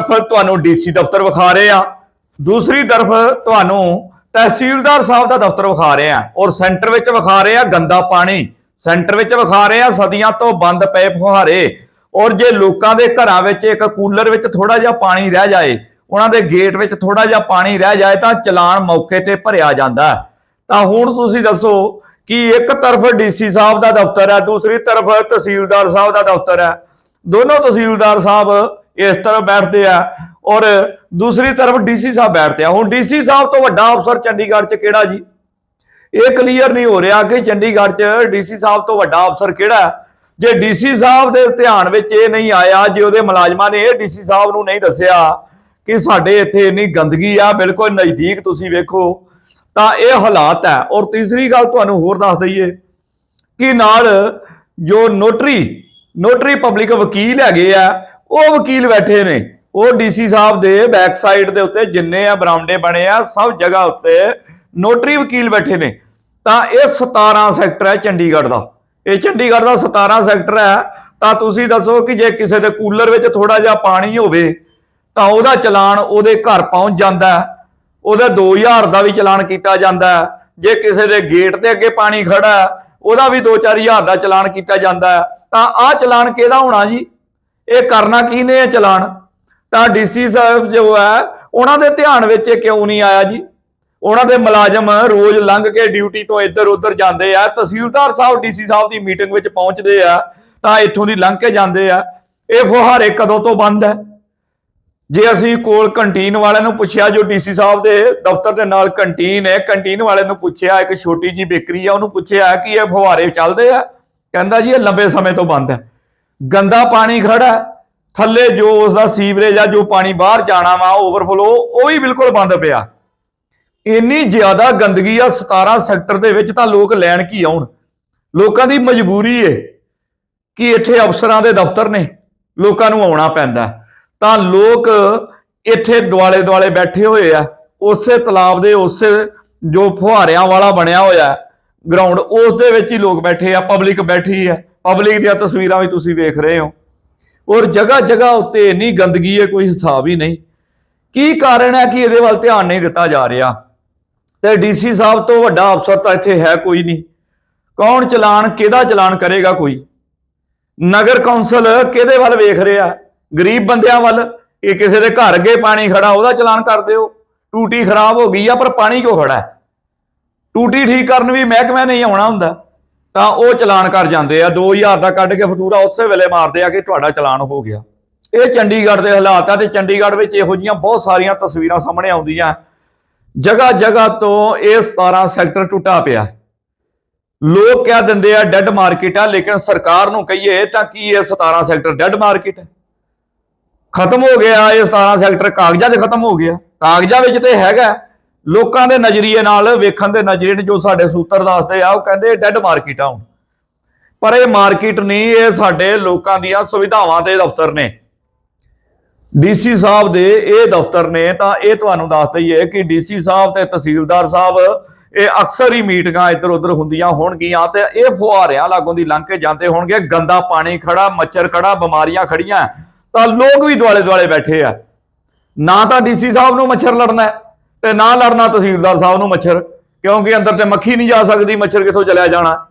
ਤਰਫ ਤੁਹਾਨੂੰ ਡੀਸੀ ਦਫ਼ਤਰ ਵਿਖਾ ਰਹੇ ਆ ਦੂਸਰੀ ਤਰਫ ਤੁਹਾਨੂੰ ਤਹਿਸੀਲਦਾਰ ਸਾਹਿਬ ਦਾ ਦਫ਼ਤਰ ਵਿਖਾ ਰਹੇ ਆ ਔਰ ਸੈਂਟਰ ਵਿੱਚ ਵਿਖਾ ਰਹੇ ਆ ਗੰਦਾ ਪਾਣੀ। ਸੈਂਟਰ ਵਿੱਚ ਵਿਖਾ ਰਹੇ ਆ ਸਦੀਆਂ ਤੋਂ ਬੰਦ ਪਏ ਫੁਹਾਰੇ ਔਰ ਜੇ ਲੋਕਾਂ ਦੇ ਘਰਾਂ ਵਿੱਚ ਇੱਕ ਕੂਲਰ ਵਿੱਚ ਥੋੜਾ ਜਿਹਾ ਪਾਣੀ ਰਹਿ ਜਾਏ, ਉਹਨਾਂ ਦੇ ਗੇਟ ਵਿੱਚ ਥੋੜਾ ਜਿਹਾ ਪਾਣੀ ਰਹਿ ਜਾਏ ਤਾਂ ਚਲਾਨ ਮੌਕੇ ਤੇ ਭਰਿਆ ਜਾਂਦਾ ਹੈ। ਤਾਂ ਹੁਣ ਤੁਸੀਂ ਦੱਸੋ ਕਿ ਇੱਕ ਤਰਫ ਡੀਸੀ ਸਾਹਿਬ ਦਾ ਦਫ਼ਤਰ ਹੈ, ਦੂਸਰੀ ਤਰਫ ਤਹਿਸੀਲਦਾਰ ਸਾਹਿਬ ਦਾ ਦਫ਼ਤਰ ਹੈ। ਦੋਨੋਂ ਤਹਿਸੀਲਦਾਰ ਸਾਹਿਬ ਇਸ ਤਰ੍ਹਾਂ ਬੈਠਦੇ ਆ। ਔਰ ਦੂਸਰੀ ਤਰਫ ਡੀਸੀ ਸਾਹਿਬ ਬੈਠਦੇ ਆ। ਹੁਣ ਡੀਸੀ ਸਾਹਿਬ ਤੋਂ ਵੱਡਾ ਅਫਸਰ ਚੰਡੀਗੜ੍ਹ 'ਚ ਕਿਹੜਾ ਜੀ? ਇਹ ਕਲੀਅਰ ਨਹੀਂ ਹੋ ਰਿਹਾ ਕਿ ਚੰਡੀਗੜ੍ਹ 'ਚ ਡੀਸੀ ਸਾਹਿਬ ਤੋਂ ਵੱਡਾ ਅਫਸਰ ਕਿਹੜਾ ਹੈ। ਜੇ ਡੀਸੀ ਸਾਹਿਬ ਦੇ ਧਿਆਨ ਵਿੱਚ ਇਹ ਨਹੀਂ ਆਇਆ, ਜੇ ਉਹਦੇ ਮੁਲਾਜ਼ਮਾਂ ਨੇ ਇਹ ਡੀਸੀ ਸਾਹਿਬ ਨੂੰ ਨਹੀਂ ਦੱਸਿਆ ਕਿ ਸਾਡੇ ਇੱਥੇ ਇੰਨੀ ਗੰਦਗੀ ਆ, ਬਿਲਕੁਲ ਨਜ਼ਦੀਕ ਤੁਸੀਂ ਵੇਖੋ, ਤਾਂ ਇਹ ਹਾਲਾਤ ਹੈ। ਔਰ ਤੀਸਰੀ ਗੱਲ ਤੁਹਾਨੂੰ ਹੋਰ ਦੱਸ ਦਈਏ ਕਿ ਨਾਲ ਜੋ ਨੋਟਰੀ ਨੋਟਰੀ ਪਬਲਿਕ ਵਕੀਲ ਹੈਗੇ ਆ ਉਹ ਵਕੀਲ ਬੈਠੇ ਨੇ। ਉਹ ਡੀਸੀ ਸਾਹਿਬ ਦੇ ਬੈਕ ਸਾਈਡ ਦੇ ਉੱਤੇ ਜਿੰਨੇ ਆ ਬਰਾਮਡੇ ਬਣੇ ਆ, ਸਭ ਜਗ੍ਹਾ ਉੱਤੇ ਨੋਟਰੀ ਵਕੀਲ ਬੈਠੇ ਨੇ। ਤਾਂ ਇਹ 17 ਸੈਕਟਰ ਹੈ ਚੰਡੀਗੜ੍ਹ ਦਾ। ਇਹ ਚੰਡੀਗੜ੍ਹ ਦਾ 17 ਸੈਕਟਰ ਹੈ। ਤਾਂ ਤੁਸੀਂ ਦੱਸੋ ਕਿ ਜੇ ਕਿਸੇ ਦੇ ਕੂਲਰ ਵਿੱਚ ਥੋੜਾ ਜਿਹਾ ਪਾਣੀ ਹੋਵੇ, ਤਾਂ ਉਹਦਾ ਚਲਾਨ ਉਹਦੇ ਘਰ ਪਹੁੰਚ ਜਾਂਦਾ ਹੈ। ਉਹਦਾ 2000 ਦਾ ਵੀ ਚਲਾਨ ਕੀਤਾ ਜਾਂਦਾ ਜੇ ਕਿਸੇ ਦੇ ਗੇਟ ਦੇ ਅੱਗੇ ਪਾਣੀ ਖੜਾ ਉਹਦਾ ਵੀ 2-4000 ਦਾ ਚਲਾਨ ਕੀਤਾ ਜਾਂਦਾ ਹੈ। ਤਾਂ ਆਹ ਚਲਾਨ ਕਿਹਦਾ ਹੋਣਾ ਜੀ? ਇਹ ਕਰਨਾ ਕਿਹਨੇ ਹੈ ਚਲਾਨ? ਤਾਂ ਡੀਸੀ ਸਾਹਿਬ ਜੋ ਹੈ, ਉਹਨਾਂ ਦੇ ਧਿਆਨ ਵਿੱਚ ਇਹ ਕਿਉਂ ਨਹੀਂ ਆਇਆ ਜੀ? ਉਹਨਾਂ ਦੇ ਮੁਲਾਜ਼ਮ ਰੋਜ਼ ਲੰਘ ਕੇ ਡਿਊਟੀ ਤੋਂ ਇੱਧਰ ਉੱਧਰ ਜਾਂਦੇ ਆ, ਤਹਿਸੀਲਦਾਰ ਸਾਹਿਬ ਡੀਸੀ ਸਾਹਿਬ ਦੀ ਮੀਟਿੰਗ ਵਿੱਚ ਪਹੁੰਚਦੇ ਆ, ਤਾਂ ਇੱਥੋਂ ਦੀ ਲੰਘ ਕੇ ਜਾਂਦੇ ਆ। ਇਹ ਫੁਹਾਰੇ ਕਦੋਂ ਤੋਂ ਬੰਦ ਹੈ? ਜੇ ਅਸੀਂ ਕੋਲ ਕੰਟੀਨ ਵਾਲਿਆਂ ਨੂੰ ਪੁੱਛਿਆ, ਜੋ ਡੀਸੀ ਸਾਹਿਬ ਦੇ ਦਫ਼ਤਰ ਦੇ ਨਾਲ ਕੰਟੀਨ ਹੈ, ਕੰਟੀਨ ਵਾਲਿਆਂ ਨੂੰ ਪੁੱਛਿਆ, ਇੱਕ ਛੋਟੀ ਜੀ ਬੇਕਰੀ ਆ, ਉਹਨੂੰ ਪੁੱਛਿਆ ਕਿ ਇਹ ਫੁਹਾਰੇ ਚੱਲਦੇ ਆ? ਕਹਿੰਦਾ ਜੀ, ਇਹ ਲੰਬੇ ਸਮੇਂ ਤੋਂ ਬੰਦ ਹੈ। ਗੰਦਾ ਪਾਣੀ ਖੜਾ ਥੱਲੇ ਜੋ ਉਸ ਦਾ ਸੀਵਰੇਜ ਆ, ਜੋ ਪਾਣੀ ਬਾਹਰ ਜਾਣਾ ਵਾ ਓਵਰਫਲੋ ਉਹ ਵੀ ਬਿਲਕੁਲ ਬੰਦ ਪਿਆ। ਇੰਨੀ ਜ਼ਿਆਦਾ ਗੰਦਗੀ ਆ 17 ਸੈਕਟਰ ਦੇ ਵਿੱਚ ਤਾਂ ਲੋਕ ਲੈਣ ਕੀ ਆਉਣ? ਲੋਕਾਂ ਦੀ ਮਜਬੂਰੀ ਏ ਕਿ ਇੱਥੇ ਅਫਸਰਾਂ ਦੇ ਦਫ਼ਤਰ ਨੇ, ਲੋਕਾਂ ਨੂੰ ਆਉਣਾ ਪੈਂਦਾ। ਤਾਂ ਲੋਕ ਇੱਥੇ ਦੁਆਲੇ ਦੁਆਲੇ ਬੈਠੇ ਹੋਏ ਆ, ਉਸੇ ਤਲਾਬ ਦੇ, ਉਸੇ ਜੋ ਫੁਹਾਰਿਆਂ ਵਾਲਾ ਬਣਿਆ ਹੋਇਆ ਗਰਾਊਂਡ ਉਸ ਦੇ ਵਿੱਚ ਹੀ ਲੋਕ ਬੈਠੇ ਆ ਪਬਲਿਕ ਬੈਠੀ ਹੈ ਪਬਲਿਕ ਦੀਆਂ ਤਸਵੀਰਾਂ ਵੀ ਤੁਸੀਂ ਵੇਖ ਰਹੇ ਹੋ। ਔਰ ਜਗ੍ਹਾ ਜਗ੍ਹਾ ਉੱਤੇ ਇੰਨੀ ਗੰਦਗੀ ਹੈ, ਕੋਈ ਹਿਸਾਬ ਹੀ ਨਹੀਂ। ਕੀ ਕਾਰਨ ਹੈ ਕਿ ਇਹਦੇ ਵੱਲ ਧਿਆਨ ਨਹੀਂ ਦਿੱਤਾ ਜਾ ਰਿਹਾ? ਤੇ ਡੀਸੀ ਸਾਹਿਬ ਤੋਂ ਵੱਡਾ ਅਫਸਰ ਤਾਂ ਇੱਥੇ ਹੈ ਕੋਈ ਨਹੀਂ। ਕੌਣ ਚਲਾਨ, ਕਿਹਦਾ ਚਲਾਨ ਕਰੇਗਾ ਕੋਈ? ਨਗਰ ਕੌਂਸਲ ਕਿਹਦੇ ਵੱਲ ਵੇਖ ਰਿਹਾ? ਗਰੀਬ ਬੰਦਿਆਂ ਵੱਲ? ਇਹ ਕਿਸੇ ਦੇ ਘਰ ਅੱਗੇ ਪਾਣੀ ਖੜਾ, ਉਹਦਾ ਚਲਾਨ ਕਰ ਦਿਓ। ਟੂਟੀ ਖਰਾਬ ਹੋ ਗਈ ਆ, ਪਰ ਪਾਣੀ ਕਿਉਂ ਖੜਾ ਹੈ? ਟੂਟੀ ਠੀਕ ਕਰਨ ਵੀ ਮਹਿਕਮੇ ਨਹੀਂ ਆਉਣਾ ਹੁੰਦਾ। ਤਾਂ ਉਹ ਚਲਾਨ ਕਰ ਜਾਂਦੇ ਆ 2000 ਦਾ ਕੱਢ ਕੇ ਫਤੂਰਾ ਉਸੇ ਵੇਲੇ ਮਾਰਦੇ ਆ ਕਿ ਤੁਹਾਡਾ ਚਲਾਨ ਹੋ ਗਿਆ। ਇਹ ਚੰਡੀਗੜ੍ਹ ਦੇ ਹਾਲਾਤ ਆ ਤੇ ਚੰਡੀਗੜ੍ਹ ਵਿੱਚ ਇਹੋ ਜੀਆਂ ਬਹੁਤ ਸਾਰੀਆਂ ਤਸਵੀਰਾਂ ਸਾਹਮਣੇ ਆਉਂਦੀਆਂ। ਜਗ੍ਹਾ ਜਗ੍ਹਾ ਤੋਂ ਇਹ 17 ਸੈਕਟਰ ਟੁੱਟਾ ਪਿਆ। ਲੋਕ ਕਹਿ ਦਿੰਦੇ ਆ ਡੈੱਡ ਮਾਰਕੀਟ ਆ, ਲੇਕਿਨ ਸਰਕਾਰ ਨੂੰ ਕਹੀਏ ਤਾਂ ਕੀ ਇਹ 17 ਸੈਕਟਰ ਡੈੱਡ ਮਾਰਕੀਟ ਹੈ? ਖਤਮ ਹੋ ਗਿਆ, ਇਹ 17 ਸੈਕਟਰ ਕਾਗਜ਼ਾਂ 'ਚ ਖਤਮ ਹੋ ਗਿਆ। ਕਾਗਜ਼ਾਂ ਵਿੱਚ ਤੇ ਹੈਗਾ। ਲੋਕਾਂ ਦੇ ਨਜ਼ਰੀਏ ਨਾਲ ਵੇਖਣ ਦੇ ਨਜ਼ਰੀਏ ਨੇ ਜੋ ਸਾਡੇ ਸੂਤਰ ਦੱਸਦੇ ਆ ਉਹ ਕਹਿੰਦੇ ਡੈੱਡ ਮਾਰਕੀਟ ਆ ਹੁਣ। ਪਰ ਇਹ ਮਾਰਕੀਟ ਨਹੀਂ ਇਹ ਸਾਡੇ ਲੋਕਾਂ ਦੀਆਂ ਸੁਵਿਧਾਵਾਂ ਦੇ ਦਫ਼ਤਰ ਨੇ। ਡੀਸੀ ਸਾਹਿਬ ਦੇ ਇਹ ਦਫ਼ਤਰ ਨੇ ਤਾਂ ਇਹ ਤੁਹਾਨੂੰ ਦੱਸ ਦਈਏ ਕਿ ਡੀਸੀ ਸਾਹਿਬ ਤੇ ਤਹਿਸੀਲਦਾਰ ਸਾਹਿਬ ਇਹ ਅਕਸਰ ਹੀ ਮੀਟਿੰਗਾਂ ਇੱਧਰ ਉੱਧਰ ਹੁੰਦੀਆਂ ਹੋਣਗੀਆਂ ਤੇ ਇਹ ਫੁਹਾਰਿਆਂ ਲਾਗੋਂ ਦੀ ਲੰਘ ਕੇ ਜਾਂਦੇ ਹੋਣਗੇ। ਗੰਦਾ ਪਾਣੀ ਖੜਾ ਮੱਛਰ ਖੜਾ ਬਿਮਾਰੀਆਂ ਖੜੀਆਂ। ਤਾਂ ਲੋਕ ਵੀ ਦੁਆਲੇ ਦੁਆਲੇ ਬੈਠੇ ਆ। ਨਾ ਤਾਂ ਡੀਸੀ ਸਾਹਿਬ ਨੂੰ ਮੱਛਰ ਲੜਨਾ ਹੈ, ਤੇ ਨਾ ਲੜਨਾ ਤਹਿਸੀਲਦਾਰ ਸਾਹਿਬ ਨੂੰ ਮੱਛਰ, ਕਿਉਂਕਿ ਅੰਦਰ ਤੇ ਮੱਖੀ ਨਹੀਂ ਜਾ ਸਕਦੀ, ਮੱਛਰ ਕਿੱਥੋਂ ਚਲਿਆ ਜਾਣਾ?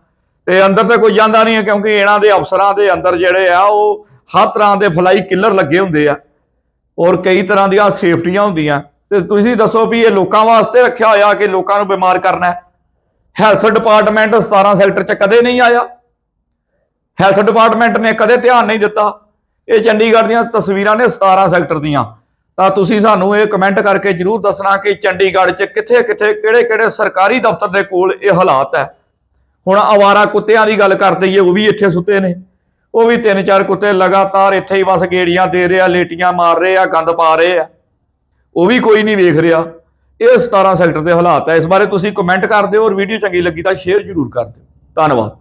ਤੇ ਅੰਦਰ ਤੇ ਕੋਈ ਜਾਂਦਾ ਨਹੀਂ ਹੈ, ਕਿਉਂਕਿ ਇਹਨਾਂ ਦੇ ਅਫਸਰਾਂ ਦੇ ਅੰਦਰ ਜਿਹੜੇ ਆ, ਉਹ ਹਰ ਤਰ੍ਹਾਂ ਦੇ ਫਲਾਈ ਕਿਲਰ ਲੱਗੇ ਹੁੰਦੇ ਆ। ਔਰ ਕਈ ਤਰ੍ਹਾਂ ਦੀਆਂ ਸੇਫਟੀਆਂ ਹੁੰਦੀਆਂ। ਤੇ ਤੁਸੀਂ ਦੱਸੋ ਵੀ ਇਹ ਲੋਕਾਂ ਵਾਸਤੇ ਰੱਖਿਆ ਹੋਇਆ ਕਿ ਲੋਕਾਂ ਨੂੰ ਬਿਮਾਰ ਕਰਨਾ ਹੈ? ਹੈਲਥ ਡਿਪਾਰਟਮੈਂਟ 17 ਸੈਕਟਰ 'ਚ ਕਦੇ ਨਹੀਂ ਆਇਆ। ਹੈਲਥ ਡਿਪਾਰਟਮੈਂਟ ਨੇ ਕਦੇ ਧਿਆਨ ਨਹੀਂ ਦਿੱਤਾ। ਇਹ ਚੰਡੀਗੜ੍ਹ ਦੀਆਂ ਤਸਵੀਰਾਂ ਨੇ 17 ਸੈਕਟਰ ਦੀਆਂ। ਤਾਂ ਤੁਸੀਂ ਸਾਨੂੰ ਇਹ ਕਮੈਂਟ ਕਰਕੇ ਜਰੂਰ ਦੱਸਣਾ ਕਿ ਚੰਡੀਗੜ੍ਹ 'ਚ ਕਿੱਥੇ ਕਿੱਥੇ, ਕਿਹੜੇ ਕਿਹੜੇ ਸਰਕਾਰੀ ਦਫ਼ਤਰ ਦੇ ਕੋਲ ਇਹ ਹਾਲਾਤ ਹੈ। ਹੁਣ ਆਵਾਰਾ ਕੁੱਤਿਆਂ ਦੀ ਗੱਲ ਕਰ ਦਈਏ, ਉਹ ਵੀ ਇੱਥੇ ਸੁੱਤੇ ਨੇ। ਉਹ ਵੀ ਤਿੰਨ ਚਾਰ ਕੁੱਤੇ ਲਗਾਤਾਰ ਇੱਥੇ ਹੀ ਬਸ ਗੇੜੀਆਂ ਦੇ ਰਹੇ ਆ ਲੇਟੀਆਂ ਮਾਰ ਰਹੇ ਆ, ਗੰਦ ਪਾ ਰਹੇ ਆ। ਉਹ ਵੀ ਕੋਈ ਨਹੀਂ ਵੇਖ ਰਿਹਾ। ਇਹ 17 ਸੈਕਟਰ ਦੇ ਹਾਲਾਤ ਹੈ। ਇਸ ਬਾਰੇ ਤੁਸੀਂ ਕਮੈਂਟ ਕਰ ਦਿਓ ਔਰ ਵੀਡੀਓ ਚੰਗੀ ਲੱਗੀ ਤਾਂ ਸ਼ੇਅਰ ਜ਼ਰੂਰ ਕਰ ਦਿਓ। ਧੰਨਵਾਦ।